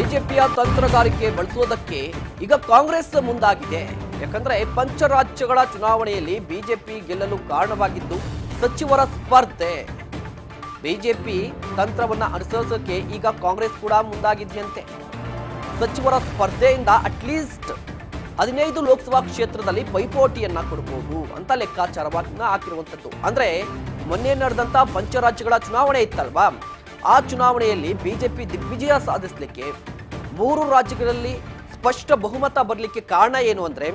ಬಿಜೆಪಿಯ ತಂತ್ರಗಾರಿಕೆ ಬಳಸೋದಕ್ಕೆ ಈಗ ಕಾಂಗ್ರೆಸ್ ಮುಂದಾಗಿದೆ. ಯಾಕಂದ್ರೆ ಪಂಚರಾಜ್ಯಗಳ ಚುನಾವಣೆಯಲ್ಲಿ ಬಿಜೆಪಿ ಗೆಲ್ಲಲು ಕಾರಣವಾಗಿದ್ದು ಸಚಿವರ ಸ್ಪರ್ಧೆ. ಬಿಜೆಪಿ ತಂತ್ರವನ್ನ ಅನುಸರಿಸೋಕೆ ಈಗ ಕಾಂಗ್ರೆಸ್ ಕೂಡ ಮುಂದಾಗಿದೆಯಂತೆ. ಸಚಿವರ ಸ್ಪರ್ಧೆಯಿಂದ ಅಟ್ಲೀಸ್ಟ್ ಹದಿನೈದು ಲೋಕಸಭಾ ಕ್ಷೇತ್ರದಲ್ಲಿ ಪೈಪೋಟಿಯನ್ನ ಕೊಡಬಹುದು ಅಂತ ಲೆಕ್ಕಾಚಾರವನ್ನ ಹಾಕಿರುವಂತದ್ದು ಅಂದ್ರೆ ಮೊನ್ನೆ ನಡೆದಂತ ಪಂಚರಾಜ್ಯಗಳ ಚುನಾವಣೆ ಇತ್ತಲ್ವಾ? ಆ ಚುನಾವಣೆಯಲ್ಲಿ ಬಿಜೆಪಿ ದಿಗ್ವಿಜಯ ಸಾಧಿಸಲಿಕ್ಕೆ ಮೂರು ರಾಜ್ಯಗಳಲ್ಲಿ ಸ್ಪಷ್ಟ ಬಹುಮತ ಬರಲಿಕ್ಕೆ ಕಾರಣ ಏನು ಅಂದ್ರೆ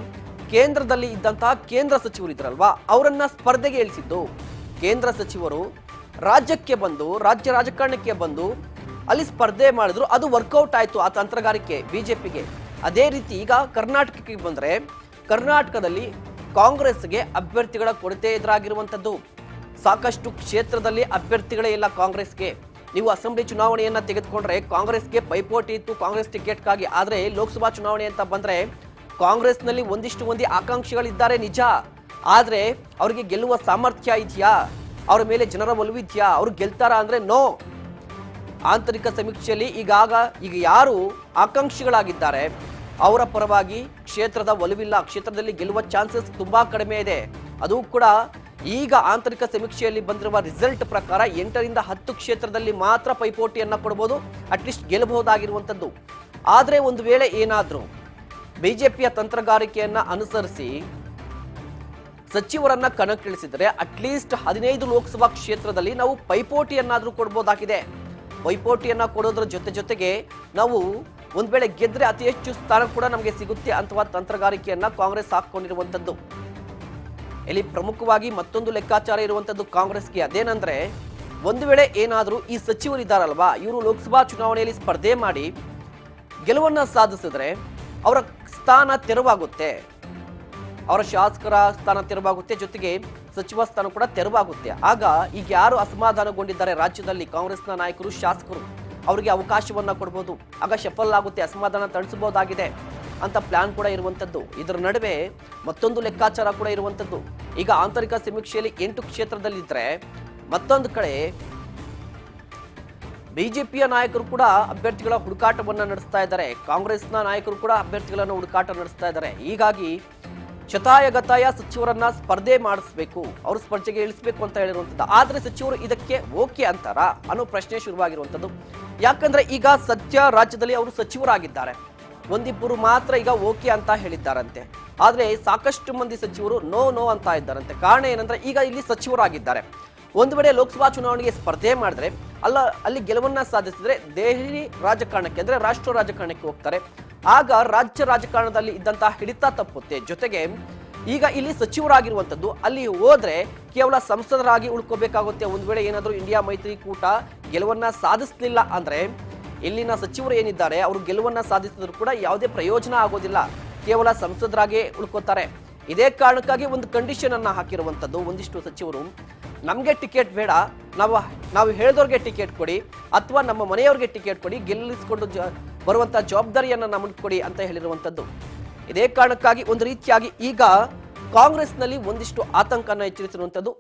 ಕೇಂದ್ರದಲ್ಲಿ ಇದ್ದಂತಹ ಕೇಂದ್ರ ಸಚಿವರು ಇದ್ರಲ್ವಾ? ಅವರನ್ನ ಸ್ಪರ್ಧೆಗೆ ಇಳಿಸಿದ್ದು. ಕೇಂದ್ರ ಸಚಿವರು ರಾಜ್ಯಕ್ಕೆ ಬಂದು, ರಾಜ್ಯ ರಾಜಕಾರಣಕ್ಕೆ ಬಂದು ಅಲ್ಲಿ ಸ್ಪರ್ಧೆ ಮಾಡಿದ್ರು. ಅದು ವರ್ಕೌಟ್ ಆಯ್ತು ಆ ತಂತ್ರಗಾರಿಕೆ ಬಿಜೆಪಿಗೆ. ಅದೇ ರೀತಿ ಈಗ ಕರ್ನಾಟಕಕ್ಕೆ ಬಂದ್ರೆ ಕರ್ನಾಟಕದಲ್ಲಿ ಕಾಂಗ್ರೆಸ್ಗೆ ಅಭ್ಯರ್ಥಿಗಳ ಕೊರತೆ ಎದುರಾಗಿರುವಂಥದ್ದು ಸಾಕಷ್ಟು ಕ್ಷೇತ್ರದಲ್ಲಿ ಅಭ್ಯರ್ಥಿಗಳೇ ಇಲ್ಲ ಕಾಂಗ್ರೆಸ್ಗೆ. ನೀವು ಅಸೆಂಬ್ಲಿ ಚುನಾವಣೆಯನ್ನ ತೆಗೆದುಕೊಂಡ್ರೆ ಕಾಂಗ್ರೆಸ್ಗೆ ಪೈಪೋಟಿ ಇತ್ತು, ಕಾಂಗ್ರೆಸ್ ಟಿಕೆಟ್ಗಾಗಿ. ಆದರೆ ಲೋಕಸಭಾ ಚುನಾವಣೆ ಅಂತ ಬಂದರೆ ಕಾಂಗ್ರೆಸ್ನಲ್ಲಿ ಒಂದಿಷ್ಟು ಮಂದಿ ಆಕಾಂಕ್ಷಿಗಳಿದ್ದಾರೆ ನಿಜ. ಆದರೆ ಅವರಿಗೆ ಗೆಲ್ಲುವ ಸಾಮರ್ಥ್ಯ ಇದೆಯಾ? ಅವರ ಮೇಲೆ ಜನರ ಒಲವಿದೆಯಾ ಅವರು ಗೆಲ್ತಾರಾ ಅಂದರೆ ನೋ. ಆಂತರಿಕ ಸಮೀಕ್ಷೆಯಲ್ಲಿ ಈಗಾಗ ಈಗ ಯಾರು ಆಕಾಂಕ್ಷಿಗಳಾಗಿದ್ದಾರೆ? ಅವರ ಪರವಾಗಿ ಕ್ಷೇತ್ರದ ಒಲವಿಲ್ಲ. ಕ್ಷೇತ್ರದಲ್ಲಿ ಗೆಲ್ಲುವ ಚಾನ್ಸಸ್ ತುಂಬಾ ಕಡಿಮೆ ಇದೆ. ಅದು ಕೂಡ ಈಗ ಆಂತರಿಕ ಸಮೀಕ್ಷೆಯಲ್ಲಿ ಬಂದಿರುವ ರಿಸಲ್ಟ್ ಪ್ರಕಾರ ಎಂಟರಿಂದ ಹತ್ತು ಕ್ಷೇತ್ರದಲ್ಲಿ ಮಾತ್ರ ಪೈಪೋಟಿಯನ್ನು ಕೊಡಬಹುದು ಅಟ್ಲೀಸ್ಟ್ ಗೆಲ್ಲಬಹುದಾಗಿರುವಂಥದ್ದು. ಆದರೆ ಒಂದು ವೇಳೆ ಏನಾದರೂ ಬಿಜೆಪಿಯ ತಂತ್ರಗಾರಿಕೆಯನ್ನು ಅನುಸರಿಸಿ ಸಚಿವರನ್ನ ಕಣಕ್ಕಿಳಿಸಿದರೆ ಅಟ್ಲೀಸ್ಟ್ ಹದಿನೈದು ಲೋಕಸಭಾ ಕ್ಷೇತ್ರದಲ್ಲಿ ನಾವು ಪೈಪೋಟಿಯನ್ನಾದರೂ ಕೊಡ್ಬೋದಾಗಿದೆ. ಪೈಪೋಟಿಯನ್ನು ಕೊಡೋದ್ರ ಜೊತೆ ಜೊತೆಗೆ ನಾವು ಒಂದು ವೇಳೆ ಗೆದ್ದರೆ ಅತಿ ಹೆಚ್ಚು ಸ್ಥಾನ ಕೂಡ ನಮಗೆ ಸಿಗುತ್ತೆ ಅಥವಾ ತಂತ್ರಗಾರಿಕೆಯನ್ನ ಕಾಂಗ್ರೆಸ್ ಹಾಕೊಂಡಿರುವಂತದ್ದು ಇಲ್ಲಿ ಪ್ರಮುಖವಾಗಿ ಮತ್ತೊಂದು ಲೆಕ್ಕಾಚಾರ ಇರುವಂತದ್ದು ಕಾಂಗ್ರೆಸ್ಗೆ. ಅದೇನಂದ್ರೆ, ಒಂದು ವೇಳೆ ಏನಾದರೂ ಈ ಸಚಿವರು ಇದ್ದಾರಲ್ವಾ ಇವರು ಲೋಕಸಭಾ ಚುನಾವಣೆಯಲ್ಲಿ ಸ್ಪರ್ಧೆ ಮಾಡಿ ಗೆಲುವನ್ನ ಸಾಧಿಸಿದ್ರೆ ಅವರ ಸ್ಥಾನ ತೆರವಾಗುತ್ತೆ. ಅವರ ಶಾಸಕರ ಸ್ಥಾನ ತೆರವಾಗುತ್ತೆ, ಜೊತೆಗೆ ಸಚಿವ ಸ್ಥಾನ ಕೂಡ ತೆರವಾಗುತ್ತೆ. ಆಗ ಈಗ ಯಾರು ಅಸಮಾಧಾನಗೊಂಡಿದ್ದಾರೆ ರಾಜ್ಯದಲ್ಲಿ ಕಾಂಗ್ರೆಸ್ನ ನಾಯಕರು, ಶಾಸಕರು, ಅವರಿಗೆ ಅವಕಾಶವನ್ನ ಕೊಡ್ಬೋದು. ಆಗ ಶಫಲ್ ಆಗುತ್ತೆ, ಅಸಮಾಧಾನ ತಣಿಸಬಹುದಾಗಿದೆ. ಅಂತ ಪ್ಲಾನ್ ಕೂಡ ಇರುವಂಥದ್ದು ಇದರ ನಡುವೆ ಮತ್ತೊಂದು ಲೆಕ್ಕಾಚಾರ ಕೂಡ ಇರುವಂಥದ್ದು ಈಗ ಆಂತರಿಕ ಸಮೀಕ್ಷೆಯಲ್ಲಿ ಎಂಟು ಕ್ಷೇತ್ರದಲ್ಲಿದ್ದರೆ ಮತ್ತೊಂದು ಕಡೆ ಬಿಜೆಪಿಯ ನಾಯಕರು ಕೂಡ ಅಭ್ಯರ್ಥಿಗಳ ಹುಡುಕಾಟವನ್ನು ನಡೆಸ್ತಾ ಇದ್ದಾರೆ. ಕಾಂಗ್ರೆಸ್ನ ನಾಯಕರು ಕೂಡ ಅಭ್ಯರ್ಥಿಗಳನ್ನು ಹುಡುಕಾಟ ನಡೆಸ್ತಾ ಇದ್ದಾರೆ. ಹೀಗಾಗಿ ಶತಾಯಗತಾಯ ಸಚಿವರನ್ನ ಸ್ಪರ್ಧೆ ಮಾಡಿಸ್ಬೇಕು. ಅವರು ಸ್ಪರ್ಧೆಗೆ ಇಳಿಸ್ಬೇಕು ಅಂತ ಹೇಳಿರುವಂಥದ್ದು ಆದರೆ ಸಚಿವರು ಇದಕ್ಕೆ ಓಕೆ ಅಂತಾರಾ ಅನ್ನೋ ಪ್ರಶ್ನೆ ಶುರುವಾಗಿರುವಂಥದ್ದು ಯಾಕಂದ್ರೆ ಈಗ ಸದ್ಯ ರಾಜ್ಯದಲ್ಲಿ ಅವರು ಸಚಿವರಾಗಿದ್ದಾರೆ. ಒಂದಿಬ್ಬರು ಮಾತ್ರ ಈಗ ಓಕೆ ಅಂತ ಹೇಳಿದ್ದಾರಂತೆ. ಆದರೆ ಸಾಕಷ್ಟು ಮಂದಿ ಸಚಿವರು ನೋ ನೋ ಅಂತ ಇದ್ದಾರಂತೆ. ಕಾರಣ ಏನಂದ್ರೆ ಈಗ ಇಲ್ಲಿ ಸಚಿವರಾಗಿದ್ದಾರೆ. ಒಂದು ವೇಳೆ ಲೋಕಸಭಾ ಚುನಾವಣೆಗೆ ಸ್ಪರ್ಧೆ ಮಾಡಿದ್ರೆ, ಅಲ್ಲ, ಅಲ್ಲಿ ಗೆಲುವನ್ನ ಸಾಧಿಸಿದ್ರೆ ದೆಹಲಿ ರಾಜಕಾರಣಕ್ಕೆ, ಅಂದ್ರೆ ರಾಷ್ಟ್ರ ರಾಜಕಾರಣಕ್ಕೆ ಹೋಗ್ತಾರೆ. ಆಗ ರಾಜ್ಯ ರಾಜಕಾರಣದಲ್ಲಿ ಇದ್ದಂತಹ ಹಿಡಿತ ತಪ್ಪುತ್ತೆ. ಜೊತೆಗೆ ಈಗ ಇಲ್ಲಿ ಸಚಿವರಾಗಿರುವಂತದ್ದು ಅಲ್ಲಿ ಹೋದ್ರೆ ಕೇವಲ ಸಂಸದರಾಗಿ ಉಳ್ಕೋಬೇಕಾಗುತ್ತೆ. ಒಂದು ವೇಳೆ ಏನಾದರೂ ಇಂಡಿಯಾ ಮೈತ್ರಿಕೂಟ ಗೆಲುವನ್ನ ಸಾಧಿಸಲಿಲ್ಲ ಅಂದ್ರೆ ಇಲ್ಲಿನ ಸಚಿವರು ಏನಿದ್ದಾರೆ, ಅವರು ಗೆಲುವನ್ನ ಸಾಧಿಸಿದ್ರು ಕೂಡ ಯಾವುದೇ ಪ್ರಯೋಜನ ಆಗೋದಿಲ್ಲ. ಕೇವಲ ಸಂಸದರಾಗೇ ಉಳ್ಕೋತಾರೆ. ಇದೇ ಕಾರಣಕ್ಕಾಗಿ ಒಂದು ಕಂಡೀಷನ್ ಅನ್ನು ಹಾಕಿರುವಂತದ್ದು ಒಂದಿಷ್ಟು ಸಚಿವರು. ನಮಗೆ ಟಿಕೆಟ್ ಬೇಡ, ನಾವು ನಾವು ಹೇಳಿದವ್ರಿಗೆ ಟಿಕೆಟ್ ಕೊಡಿ, ಅಥವಾ ನಮ್ಮ ಮನೆಯವ್ರಿಗೆ ಟಿಕೆಟ್ ಕೊಡಿ, ಗೆಲ್ಲಿಸಿಕೊಂಡು ಜ ಬರುವಂಥ ಜವಾಬ್ದಾರಿಯನ್ನು ನಮಗೆ ಕೊಡಿ ಅಂತ ಹೇಳಿರುವಂತದ್ದು. ಇದೇ ಕಾರಣಕ್ಕಾಗಿ ಒಂದು ರೀತಿಯಾಗಿ ಈಗ ಕಾಂಗ್ರೆಸ್ನಲ್ಲಿ ಒಂದಿಷ್ಟು ಆತಂಕನ ಎಚ್ಚರಿಸಿರುವಂಥದ್ದು